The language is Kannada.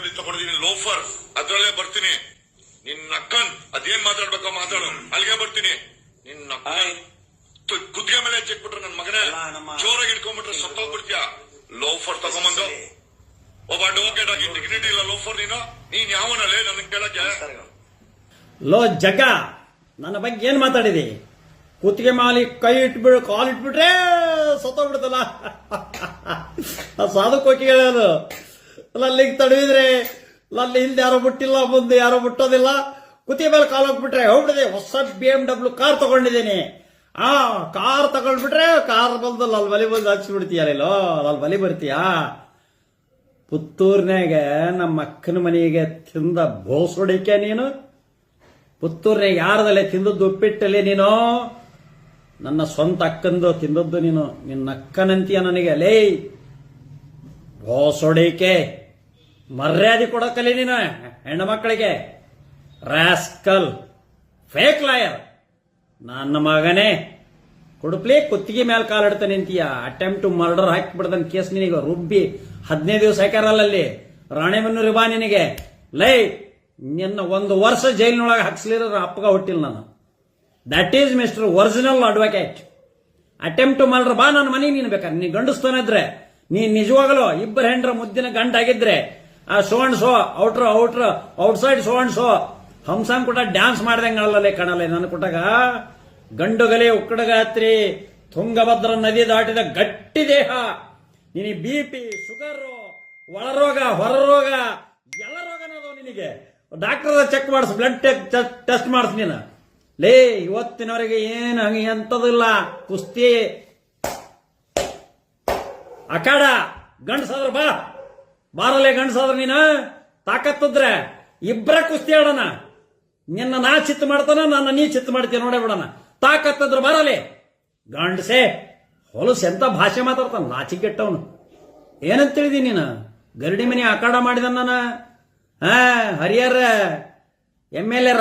ಡಬ್ಲ್ಯೂ ತಗೊಂಡಿದ್ದೀನಿ ಲೋಫರ್. ಅದ್ರಲ್ಲೇ ಬರ್ತೀನಿ. ನಿನ್ನ ಅಕ್ಕನ್ ಅದೇನ್ ಮಾತಾಡ್ಬೇಕೋ ಮಾತಾಡು. ಅಲ್ಲಿಗೆ ಬರ್ತೀನಿ. ನಿನ್ನ ಕುತ್ತಿಗೆ ಮೇಲೆ ಚೆಕ್ಬಿಟ್ರೆ ನನ್ನ ಮಗನೇ. ಜೋರಾಗಿ ಹಿಡ್ಕೊಂಡ್ಬಿಟ್ರೆ ಸತ್ತೋಗ್ಬಿಡ್ತೀಯ. ಲೋಫರ್ ತಗೊಂಬಂದು. ಒಬ್ಬ ಅಡ್ವೊಕೇಟ್ ಆಗಿ ಡಿಗ್ನಿಟಿ ಇಲ್ಲ ಲೋಫರ್ ನೀನು. ನೀನ್ ಯಾವನಲ್ಲೇ ನನಗೆ ಕೇಳಕ್ಕೆ? ಲೋ ಜಗ ನನ್ನ ಬಗ್ಗೆ ಏನ್ ಮಾತಾಡಿದಿ? ಕುತ್ತಿಗೆ ಮಾಲಿ ಕೈ ಇಟ್ಬಿಡು ಕಾಲ್ ಇಟ್ಬಿಟ್ರೆ ಸತ್ತೋಗ್ಬಿಡ್ತಲ್ಲ. ಆ ಸಾಧು ಕೋಕಿ ಅಲ್ಲಿಗೆ ತಡವಿದ್ರೆ ಅಲ್ಲಿ ಹಿಂದೆ ಯಾರೋ ಬಿಟ್ಟಿಲ್ಲ ಮುಂದೆ ಯಾರೋ ಬಿಟ್ಟೋದಿಲ್ಲ ಕುತಿ ಮೇಲೆ ಕಾಲ್ ಹೋಗ್ಬಿಟ್ರೆ ಹೋಗ್ಬಿಡದೆ ಹೊಸ ಬಿ ಎಂ ಡಬ್ಲ್ಯೂ ಕಾರ್ ತಗೊಂಡಿದ್ದೀನಿ. ಆ, ಕಾರ್ ತಗೊಂಡ್ಬಿಟ್ರೆ ಕಾರ್ ಬಂದು ಅಲ್ಲಿ ಬಲಿ ಬಂದು ಹಚ್ಚಿಬಿಡ್ತೀಯಲ್ಲೋ ಅಲ್ಲಿ ಬಲಿ ಬರ್ತೀಯಾ? ಪುತ್ತೂರ್ನಾಗ ನಮ್ಮ ಅಕ್ಕನ ಮನೆಗೆ ತಿಂದ ಬೋಸೊಡಿಕೆ ನೀನು? ಪುತ್ತೂರ್ನಾಗ ಯಾರದಲ್ಲೇ ತಿಂದದ್ದು ಉಪ್ಪಿಟ್ಟಲ್ಲಿ ನೀನು? ನನ್ನ ಸ್ವಂತ ಅಕ್ಕಂದು ತಿಂದದ್ದು ನೀನು. ನಿನ್ನ ಅಕ್ಕನಂತೀಯ ನನಗೆ. ಲೇ ಬೋಸೊಡಿಕೆ ಮರ್ಯಾದೆ ಕೊಡಕಲಿ ನೀನು, ಹೆಣ್ಣು ಮಕ್ಕಳಿಗೆ. ರಾಸ್ಕಲ್. Fake lawyer. ನನ್ನ ಮಗನೇ. ಕುಡುಪ್ಲಿ ಕುತ್ತಿಗೆ ಮೇಲೆ ಕಾಲಿಡ್ತಾ ನಿಂತೀಯ. ಅಟೆಂಪ್ಟ್ ಟು ಮರ್ಡರ್ ಹಾಕಿಬಿಡ್ದನ್ ಕೇಸ್ ನಿನಗೆ ರುಬ್ಬಿ ಹದಿನೈದು ದಿವಸ ಹಾಕ್ಯಾರಲ್ಲ ಅಲ್ಲಿ ರಾಣೆಬೆನ್ನೂರು ಬಾ ನಿನಗೆ. ಲೈ, ನಿನ್ನ ಒಂದು ವರ್ಷ ಜೈಲಿನೊಳಗೆ ಹಾಕ್ಸ್ಲಿರ ಅಪ್ಪಗ ಹುಟ್ಟಿಲ್ಲ ನಾನು. That is mister original advocate attempt to murder ಬಾ, ನನ್ನ ಮನೆಗೆ ನೀನು ಬೇಕಾದ್ರೆ ನೀ ಗಂಡಸ್ತನಿದ್ರೆ, ನೀನ್ ನಿಜವಾಗಲೂ ಇಬ್ಬರು ಹೆಂಡ್ರ ಮುದ್ದಿನ ಆ so and so outer outer, outside so and so ಹಂಸಂಗ್ ಕೂಡ ಡ್ಯಾನ್ಸ್ ಮಾಡ್ದಂಗೆ ಅಲ್ಲಲ್ಲೇ ಕಾಣಲ್ಲ ನನ್ನ ಕೊಟ್ಟಾಗ ಗಂಡುಗಲೆ ಉಕ್ಕಡಗಾತ್ರಿ, ತುಂಗಭದ್ರ ನದಿ ದಾಟಿದ ಗಟ್ಟಿ ದೇಹ. ನಿನಗೆ ಬಿ ಪಿ ಶುಗರ್ ಒಳರೋಗ, ಹೊರರೋಗ, ಎಲ್ಲ ರೋಗನದು ನಿನಗೆ. ಡಾಕ್ಟರ್ ಚೆಕ್ ಮಾಡಿಸ್ ಬ್ಲಡ್ ಟೆಸ್ಟ್ ಮಾಡಿಸ್ ನೀನು. ಲೇ, ಇವತ್ತಿನವರೆಗೆ ಏನು ಹಂಗೆ ಎಂತದಿಲ್ಲ ಕುಸ್ತಿ. ಅಕಾಡ ಗಂಡಸಾದ್ರ ಬಾ. ಬಾರಲೆ ಗಂಡಸಾದ್ರ ನೀನು? ತಾಕತ್ತಿದ್ರೆ. ಇಬ್ಬರ ಕುಸ್ತಿ ಆಡೋಣ. ನಿನ್ನ ನಾ ಚಿತ್ತು ಮಾಡ್ತಾನ, ನನ್ನ ನೀ ಚಿತ್ತು ಮಾಡ್ತೀಯ ನೋಡೇ ಬಿಡೋಣ. ತಾಕತ್ತಿದ್ರೆ ಬರಲಿ. ಗಂಡಸೆ, ಹೊಲಸು ಎಂತ ಭಾಷೆ ಮಾತಾಡ್ತಾನ? ನಾಚಿಕೆಟ್ಟವನು ಏನಂತ ತಿಳಿದಿ ನೀನು? ಗರಡಿ ಮನೆ ಅಖಾಡ ಮಾಡಿದ ನಾನು. ಹಾ ಹರಿಹರ ಎಂ ಎಲ್ ಎ